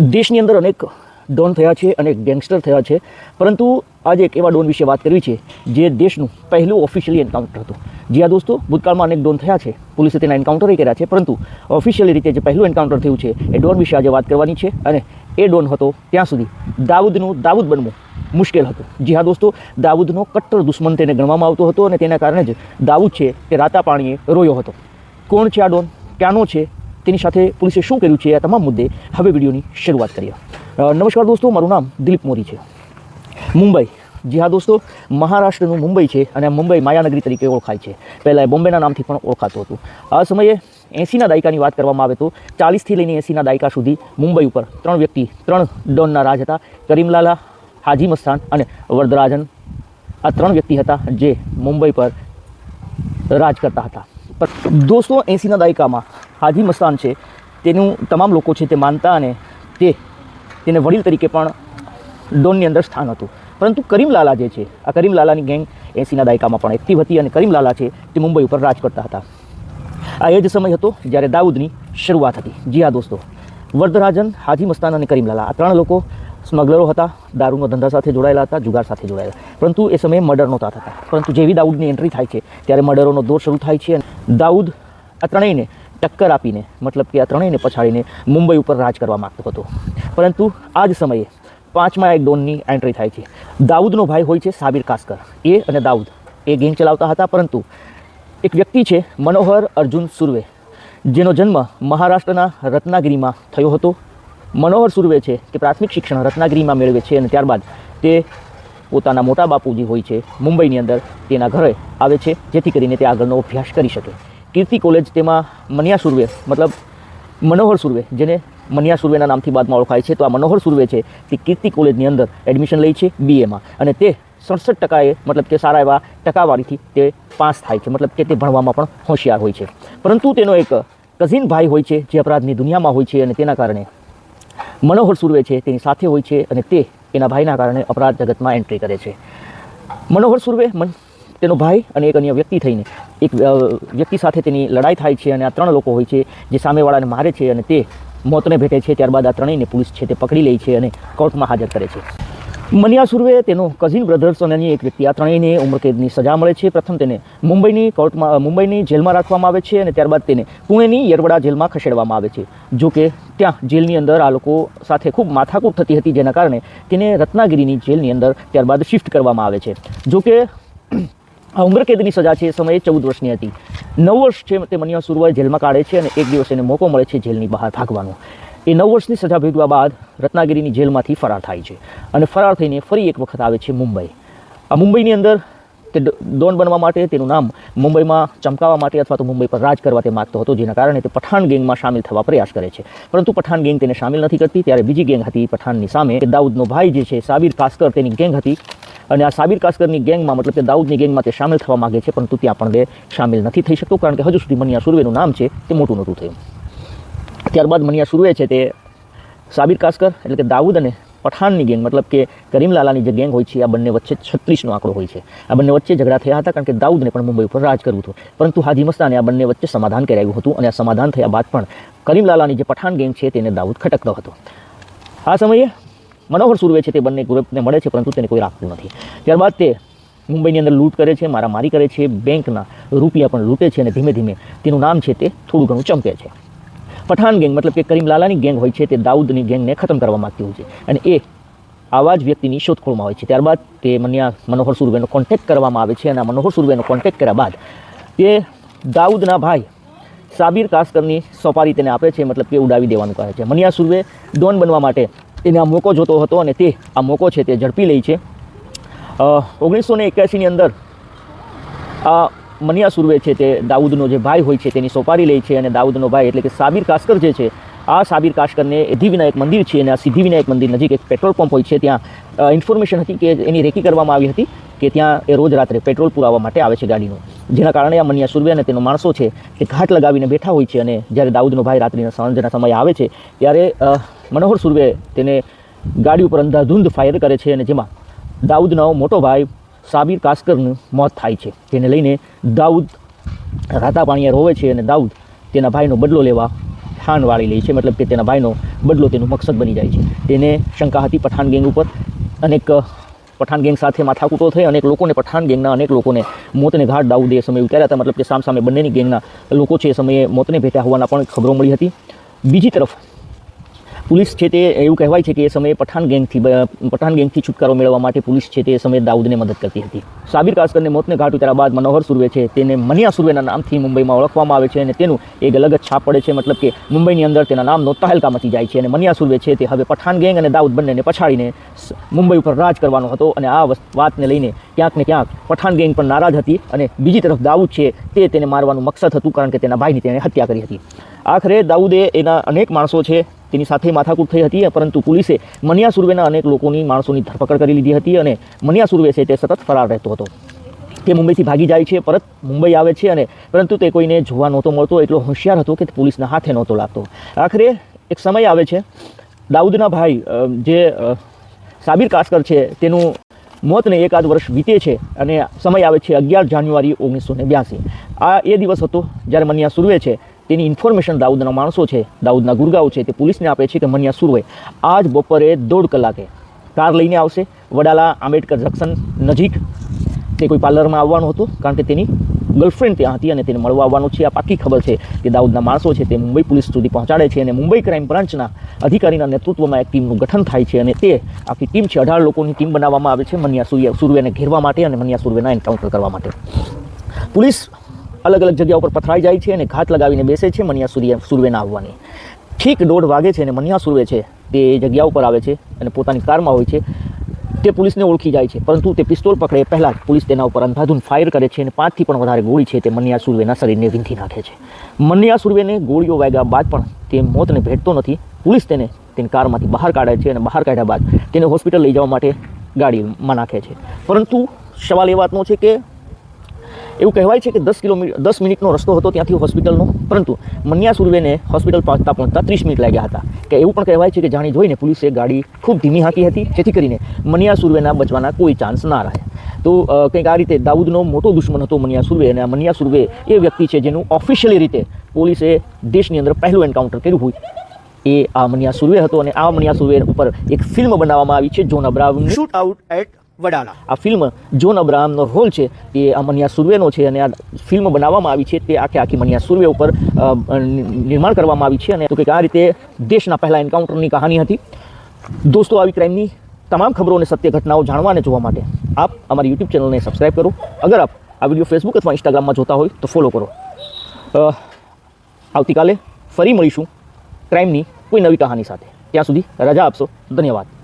દેશની અંદર અનેક ડોન થયા છે, અનેક ગેંગસ્ટર થયા છે. પરંતુ આજે એક એવા ડોન વિશે વાત કરવી છે, જે દેશનું પહેલું ઓફિશિયલી એન્કાઉન્ટર હતું. જી આ દોસ્તો, ભૂતકાળમાં અનેક ડોન થયા છે. પોલીસે તેના એન્કાઉન્ટરે કર્યા છે, પરંતુ ઓફિશિયલી રીતે જે પહેલું એન્કાઉન્ટર થયું છે, એ ડોન વિશે આજે વાત કરવાની છે અને એ ડોન હતો ત્યાં સુધી દાઉદનું, દાઉદ બનવું મુશ્કેલ હતું. જી હા દોસ્તો, દાઉદનો કટ્ટર દુશ્મન તેને ગણવામાં આવતો હતો અને તેના કારણે જ દાઉદ છે તે રાતા પાણીએ રોયો હતો. કોણ છે આ ડોન? ક્યાંનો છે? તેની સાથે પોલીસે શું કર્યું છે આ તમામ મુદ્દે હવે વિડીયોની શરૂઆત કરીએ. નમસ્કાર દોસ્તો, મારું નામ દિલીપ મોરી છે. મુંબઈ. જી હા દોસ્તો, મહારાષ્ટ્રનું મુંબઈ છે અને મુંબઈ માયાનગરી તરીકે ઓળખાય છે. પહેલાં બોમ્બેના નામથી પણ ઓળખાતું હતું. આ સમયે એંસીના દાયકાની વાત કરવામાં આવે તો ચાલીસથી લઈને એંસીના દાયકા સુધી મુંબઈ ઉપર ત્રણ વ્યક્તિ, ત્રણ ડોનના રાજ હતા. કરીમલાલા, હાજી મસ્તાન અને વરદરાજન. આ ત્રણ વ્યક્તિ હતા જે મુંબઈ પર રાજ કરતા હતા. દોસ્તો એંસીના દાયકામાં હાજી મસ્તાન છે. તેનું તમામ લોકો છે તે માનતા અને તે તેને વડીલ તરીકે પણ ડોનની અંદર સ્થાન હતું. પરંતુ કરીમલાલા જે છે, આ કરીમલાલાની ગેંગ એંસીના દાયકામાં પણ એક્ટિવ હતી અને કરીમલાલા છે તે મુંબઈ ઉપર રાજ કરતા હતા. આ એ જ સમય હતો જ્યારે દાઉદની શરૂઆત હતી. જી હા દોસ્તો. વર્ધરાજન હાજી મસ્તાન અને કરીમલાલા આ ત્રણ લોકો સ્મગલરો હતા, દારૂનો ધંધા સાથે જોડાયેલા હતા, જુગાર સાથે જોડાયેલા પરંતુ એ સમયે મર્ડર નહોતા થતા. પરંતુ જેવી દાઉદની એન્ટ્રી થાય છે, ત્યારે મર્ડરોનો દોર શરૂ થાય છે અને દાઉદ આ ત્રણેયને ટક્કર આપીને, મતલબ કે આ ત્રણેયને પછાડીને મુંબઈ ઉપર રાજ કરવા માગતો હતો. પરંતુ આ જ સમયે પાંચમા એક ડોનની એન્ટ્રી થાય છે. દાઉદનો ભાઈ હોય છે સાબિર કાસ્કર. એ અને દાઉદ એ ગેંગ ચલાવતા હતા, પરંતુ એક વ્યક્તિ છે મનોહર અર્જુન સુર્વે, જેનો જન્મ મહારાષ્ટ્રના રત્નાગીરીમાં થયો હતો. મનોહર સુર્વે છે કે પ્રાથમિક શિક્ષણ રત્નાગીરીમાં મેળવે છે અને ત્યારબાદ તે પોતાના મોટા બાપુજી હોય છે મુંબઈની અંદર તેના ઘરે આવે છે, જેથી કરીને તે આગળનો અભ્યાસ કરી શકે. કીર્તિ કોલેજ તેમાં મનિયા સુર્વે, મતલબ મનોહર સુર્વે, જેને મનિયા સુર્વેના નામથી બાદમાં ઓળખાય છે. તો આ મનોહર સુર્વે છે, તે કીર્તિ કોલેજની અંદર એડમિશન લે છે બીએમાં અને તે સડસઠ ટકાએ, મતલબ કે સારા એવા ટકાવારીથી તે પાસ થાય છે, મતલબ કે તે ભણવામાં પણ હોશિયાર હોય છે. પરંતુ તેનો એક કઝિન ભાઈ હોય છે, જે અપરાધની દુનિયામાં હોય છે અને તેના કારણે મનોહર સુર્વે છે, તેની સાથે હોય છે અને તે એના ભાઈના કારણે અપરાધ જગતમાં એન્ટ્રી કરે છે. મનોહર સુર્વે મન, તેનો ભાઈ અને એક અન્ય વ્યક્તિ થઈને, એક વ્યક્તિ સાથે તેની લડાઈ થાય છે અને આ ત્રણ લોકો હોય છે જે સામેવાળાને મારે છે અને તે મોતને ભેટે છે, ત્યારબાદ આ ત્રણેયને પોલીસ છે તે પકડી લે છે અને કોર્ટમાં હાજર કરે છે. મનિયા સુર્વે તેનો કઝિન બ્રધર્સ અને એક વ્યક્તિ. આ ત્રણેયને ઉમરકેદની સજા મળે છે. પ્રથમ તેને મુંબઈની કોર્ટમાં મુંબઈની જેલમાં રાખવામાં આવે છે અને ત્યારબાદ તેને પુણેની યરવડા જેલમાં ખસેડવામાં આવે છે. જો કે ત્યાં જેલની અંદર આ લોકો સાથે ખૂબ માથાકૂટ થતી હતી, જેના કારણે તેને રત્નાગીરીની જેલની અંદર ત્યારબાદ શિફ્ટ કરવામાં આવે છે. જો કે આ ઉંમરકેદની સજા છે એ સમયે ચૌદ વર્ષની હતી. નવ વર્ષ છે તે મનિયા સુરવાઈ જેલમાં કાઢે છે અને એક દિવસ એને મોકો મળે છે જેલની બહાર ભાગવાનો. એ નવ વર્ષની સજા ભેગવા બાદ રત્નાગીરીની જેલમાંથી ફરાર થાય છે અને ફરાર થઈને ફરી એક વખત આવે છે મુંબઈ. આ મુંબઈની અંદર તે ડોન બનવા માટે, તેનું નામ મુંબઈમાં ચમકાવવા માટે અથવા તો મુંબઈ પર રાજ કરવા તે માગતો હતો, જેના કારણે તે પઠાણ ગેંગમાં સામેલ થવા પ્રયાસ કરે છે. પરંતુ પઠાણ ગેંગ તેને સામેલ નથી કરતી, ત્યારે બીજી ગેંગ હતી પઠાણની સામે. દાઉદનો ભાઈ જે છે, સાબિર કાસ્કર તેની ગેંગ હતી અને આ સાબિર કાસ્કરની ગેંગમાં મતલબ કે દાઉદની ગેંગમાં તે સામેલ થવા માગે છે, પરંતુ ત્યાં પણ તે સામેલ નથી થઈ શકતો, કારણ કે હજુ સુધી મનિયા સુર્વેનું નામ છે તે મોટું નહોતું થયું. ત્યારબાદ મનિયા સુર્વે છે તે સાબિર કાસ્કર, એટલે કે દાઉદ અને પઠાણની ગેંગ, મતલબ કે કરીમલાલાની જે ગેંગ હોય છે, આ બંને વચ્ચે છત્રીસનો આંકડો હોય છે. આ બંને વચ્ચે ઝઘડા થયા હતા કારણ કે દાઉદને પણ મુંબઈ ઉપર રાજ કરવું હતું. પરંતુ હાજી મસ્તાને આ બંને વચ્ચે સમાધાન કરાવ્યું હતું અને આ સમાધાન થયા બાદ પણ કરીમલાલાની જે પઠાણ ગેંગ છે તેને દાઉદ ખટકતો હતો. આ સમયે મનોહર સુરવે છે તે બંને ગ્રુપને મળે છે, પરંતુ તેને કોઈ રાખતું નથી. ત્યારબાદ તે મુંબઈની અંદર લૂંટ કરે છે, મારામારી કરે છે, બેંકના રૂપિયા પણ લૂંટે છે અને ધીમે ધીમે તેનું નામ છે તે થોડું ઘણું ચમકે છે. પઠાણ ગેંગ, મતલબ કે કરીમલાલાની ગેંગ હોય છે, તે દાઉદની ગેંગને ખતમ કરવા માગતી હોય છે. અને એ આવા જ વ્યક્તિની શોધખોળમાં હોય છે. ત્યારબાદ તે મને મનોહર સુરવેનો કોન્ટેક્ટ કરવામાં આવે છે અને આ મનોહર સુર્વેનો કોન્ટેક્ટ કર્યા બાદ તે દાઉદના ભાઈ સાબિર કાસ્કરની સોપારી તેને આપે છે, મતલબ કે ઉડાવી દેવાનું કહે છે. મનિયા સુર્વે ડોન બનવા માટે તેને આ મોકો જોતો હતો અને તે આ મોકો છે તે ઝડપી લે છે. ઓગણીસો ને અંદર આ મનિયા સુરવે છે તે દાઉદનો જે ભાઈ હોય છે તેની સોપારી લે છે અને દાઉદનો ભાઈ એટલે કે સાબિર કાસ્કર જે છે, આ સાબિર કાસ્કરને સિદ્ધિવિનાયક મંદિર છે અને આ સિદ્ધિવિનાયક મંદિર નજીક એક પેટ્રોલ પંપ હોય છે. ત્યાં ઇન્ફોર્મેશન હતી કે એની રેકી કરવામાં આવી હતી કે ત્યાં એ રોજ રાત્રે પેટ્રોલ પુરાવવા માટે આવે છે ગાડીનું. જેના કારણે આ મનિયા સુર્વે અને તેનો માણસો છે તે ઘાટ લગાવીને બેઠા હોય છે અને જ્યારે દાઉદનો ભાઈ રાત્રિના સાંજના સમયે આવે છે, ત્યારે મનોહર સુર્વે તેને ગાડી ઉપર અંધાધૂંધ ફાયર કરે છે અને જેમાં દાઉદનો મોટો ભાઈ સાબિર કાસ્કરનું મોત થાય છે. તેને લઈને દાઉદ રાતા પાણીએ રોવે છે અને દાઉદ તેના ભાઈનો બદલો લેવા પઠાણ વાળી લે છે. મતલબ કે તેના ભાઈનો બદલો, તેનું મકસદ બની જાય છે. તેને શંકા હતી પઠાણ ગેંગ ઉપર. અનેક પઠાણ ગેંગ સાથે માથાકૂટો થઈ. અનેક લોકોને પઠાણ ગેંગના અનેક લોકોને મોતને ઘાટ દાઉદે એ સમયે ઉતાર્યા હતા. મતલબ કે સામ સામે બંનેની ગેંગના લોકો છે એ સમયે મોતને ભેટ્યા હોવાના પણ ખબરો મળી હતી. બીજી તરફ પોલીસ છે તે એવું કહેવાય છે કે એ સમયે પઠાણ ગેંગથી પઠાણ ગેંગથી છુટકારો મેળવવા માટે પોલીસ છે તે સમયે દાઉદને મદદ કરતી હતી. સાબિર કાસ્કરને મોતને ઘાટ ઉતાર્યા બાદ મનોહર સુરવે છે તેને મનિયા સુરવેના નામથી મુંબઈમાં ઓળખવામાં આવે છે અને તેનું એક અલગ જ છાપ પડે છે, મતલબ કે મુંબઈની અંદર તેના નામનો તહેલકા મચી જાય છે અને મનિયા સુરવે છે તે હવે પઠાણ ગેંગ અને દાઉદ બંનેને પછાડીને મુંબઈ ઉપર રાજ કરવાનો હતો અને આ વાતને લઈને ક્યાંક ને ક્યાંક પઠાણ ગેંગ પણ નારાજ હતી અને બીજી તરફ દાઉદ છે તે તેને મારવાનું મકસદ હતું કારણ કે તેના ભાઈની તેણે હત્યા કરી હતી. આખરે દાઉદે એના અનેક માણસો છે, તેની સાથે માથાકૂટ થઈ હતી, પરંતુ પોલીસે મનિયા સુરવેના અનેક લોકોની માણસોની ધરપકડ કરી લીધી હતી અને મનિયા સુરવે છે તે સતત ફરાર રહેતો હતો. તે મુંબઈથી ભાગી જાય છે, પરત મુંબઈ આવે છે અને પરંતુ તે કોઈને જોવા નહોતો મળતો, એટલો હોશિયાર હતો કે પોલીસના હાથે નહોતો લાગતો. આખરે એક સમય આવે છે, દાઉદના ભાઈ જે સાબિર કાસ્કર છે, તેનું મોતને એકાદ વર્ષ વીતે છે અને સમય આવે છે અગિયાર જાન્યુઆરી ઓગણીસો ને બ્યાસી આ એ દિવસ હતો જ્યારે મનિયા સુરવે છે તેની ઇન્ફોર્મેશન દાઉદના માણસો છે, દાઉદના ગુરગાઓ છે, તે પોલીસને આપે છે કે મનિયા સુરવે આજ બપોરે દોઢ કલાકે કાર લઈને આવશે. વડાલા આંબેડકર જંકશન નજીક તે કોઈ પાર્લરમાં આવવાનું હતું, કારણ કે તેની ગર્લફ્રેન્ડ ત્યાં હતી અને તેને મળવા આવવાનું છે. આ પાકી ખબર છે કે દાઉદના માણસો છે તે મુંબઈ પોલીસ સુધી પહોંચાડે છે અને મુંબઈ ક્રાઇમ બ્રાન્ચના અધિકારીના નેતૃત્વમાં એક ટીમનું ગઠન થાય છે અને તે આખી ટીમ છે. અઢાર લોકોની ટીમ બનાવવામાં આવે છે મનિયા સૂર્ય સુરવેને ઘેરવા માટે અને મનિયા સુરવેના એન્કાઉન્ટર કરવા માટે. પોલીસ અલગ અલગ જગ્યા ઉપર પથરાઈ જાય છે અને ઘાત લગાવીને બેસે છે મનિયા સૂર્ય સુરવેના આવવાની. ઠીક દોઢ વાગે છે અને મનિયા સુરવે છે તે જગ્યા ઉપર આવે છે અને પોતાની કારમાં હોય છે. તે પોલીસને ઓળખી જાય છે, પરંતુ તે પિસ્તોલ પકડે પહેલાં જ પોલીસ તેના ઉપર અંધાધૂન ફાયર કરે છે અને પાંચથી પણ વધારે ગોળી છે તે મનિયા સુરવેના શરીરને વીંધી નાખે છે. મનિયા સુરવેને ગોળીઓ વાગ્યા બાદ પણ તે મોતને ભેટતો નથી. પોલીસ તેને તેની કારમાંથી બહાર કાઢે છે અને બહાર કાઢ્યા બાદ તેને હોસ્પિટલ લઈ જવા માટે ગાડીમાં નાખે છે. પરંતુ સવાલ એ વાતનો છે કે એવું કહેવાય છે કે દસ કિલોમીટર દસ મિનિટનો રસ્તો હતો ત્યાંથી હોસ્પિટલનો. પરંતુ મનિયા સુરવેને હોસ્પિટલ પહોંચતા પહોંચતા ત્રીસ મિનિટ લાગ્યા હતા. કે એવું પણ કહેવાય છે કે જાણી જોઈને પોલીસે ગાડી ખૂબ ધીમી હાંકી હતી, જેથી કરીને મન્યા સુરવેના બચવાના કોઈ ચાન્સ ના રહે. તો કંઈક આ રીતે દાઉદનો મોટો દુશ્મન હતો મનિયા સુરવે અને આ મનિયા સુરવે એ વ્યક્તિ છે જેનું ઓફિશિયલી રીતે પોલીસે દેશની અંદર પહેલું એન્કાઉન્ટર કર્યું હોય. એ આ મનિયા સુરવે હતો અને આ મનિયા સુરવે ઉપર એક ફિલ્મ બનાવવામાં આવી છે, જોન અબ્રાહમની શૂટ આઉટ એટ વડાલા. આ ફિલ્મ જોન અબ્રાહમનો રોલ છે તે આ મનિયા સુર્વેનો છે અને આ ફિલ્મ બનાવવામાં આવી છે તે આખે આખી મનિયા સુર્વે ઉપર નિર્માણ કરવામાં આવી છે અને તો કંઈક આ રીતે દેશના પહેલા એન્કાઉન્ટરની કહાની હતી. દોસ્તો, આવી ક્રાઇમની તમામ ખબરો અને સત્ય ઘટનાઓ જાણવા અને જોવા માટે આપ અમારી યુટ્યુબ ચેનલને સબસ્ક્રાઈબ કરો. અગર આપ આ વીડિયો ફેસબુક અથવા ઇન્સ્ટાગ્રામમાં જોતા હોય તો ફોલો કરો. આવતીકાલે ફરી મળીશું ક્રાઇમની કોઈ નવી કહાની સાથે. ત્યાં સુધી રજા આપશો. ધન્યવાદ.